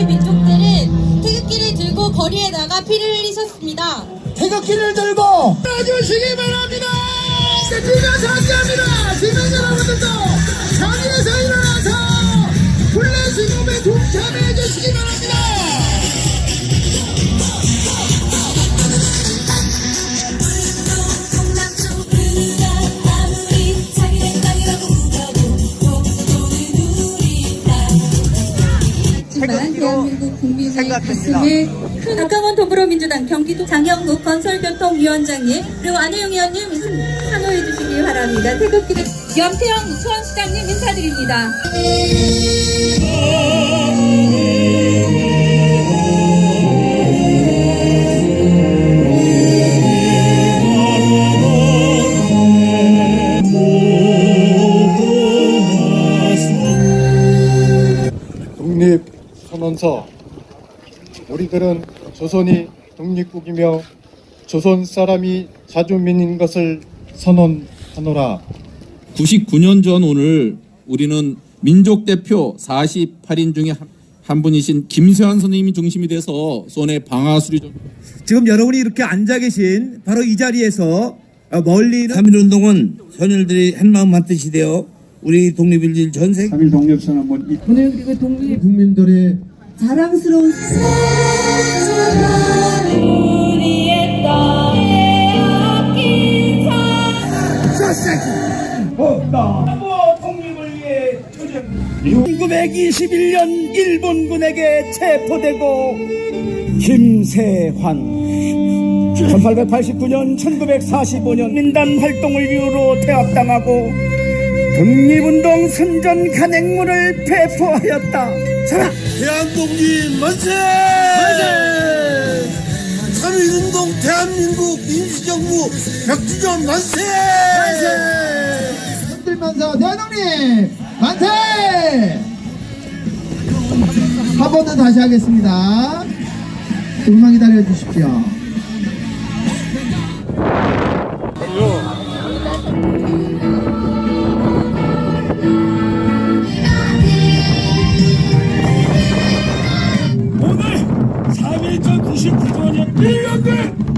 우리 민족들은 태극기를 들고 거리에 나가 피를 흘리셨습니다. 태극기를 들고 나주시기 바랍니다. 네, 세팅을 감사합니다. 대한민국 국민의 가슴에 큰 박강원 더불어민주당 경기도 장영국 건설교통위원장님 그리고 안혜영 의원님 환호해 주시기 바랍니다. 태극기를 염태영 수원시장님 인사드립니다. 독립선언서 우리들은 조선이 독립국이며 조선 사람이 자주민인 것을 선언하노라. 99년 전 오늘 우리는 민족 대표 48인 중에 한, 한 분이신 김세환 선생님이 중심이 돼서 손에 방아수리 좀 지금 여러분이 이렇게 앉아 계신 바로 이 자리에서 어, 멀리 있는 3.1운동은 선열들이 한마음 한뜻이 되어 우리 독립일주일 전세 3일 독립선언문 국민들의 자랑스러운 우리의 땅에 아낀 독립을 위해 1921년 일본군에게 체포되고 김세환. 1889년 1945년 민단 활동을 이유로 태압당하고 독립운동 선전 간행물을 배포하였다. 자, 대한독립 만세! 만세! 3.1운동 대한민국 민주정부 100주년 만세! 만세! 흔들면서 대한독립 만세! 한 번 더 다시 하겠습니다. 조금만 기다려 주십시오. 오늘 3.1전 99주년 1년 된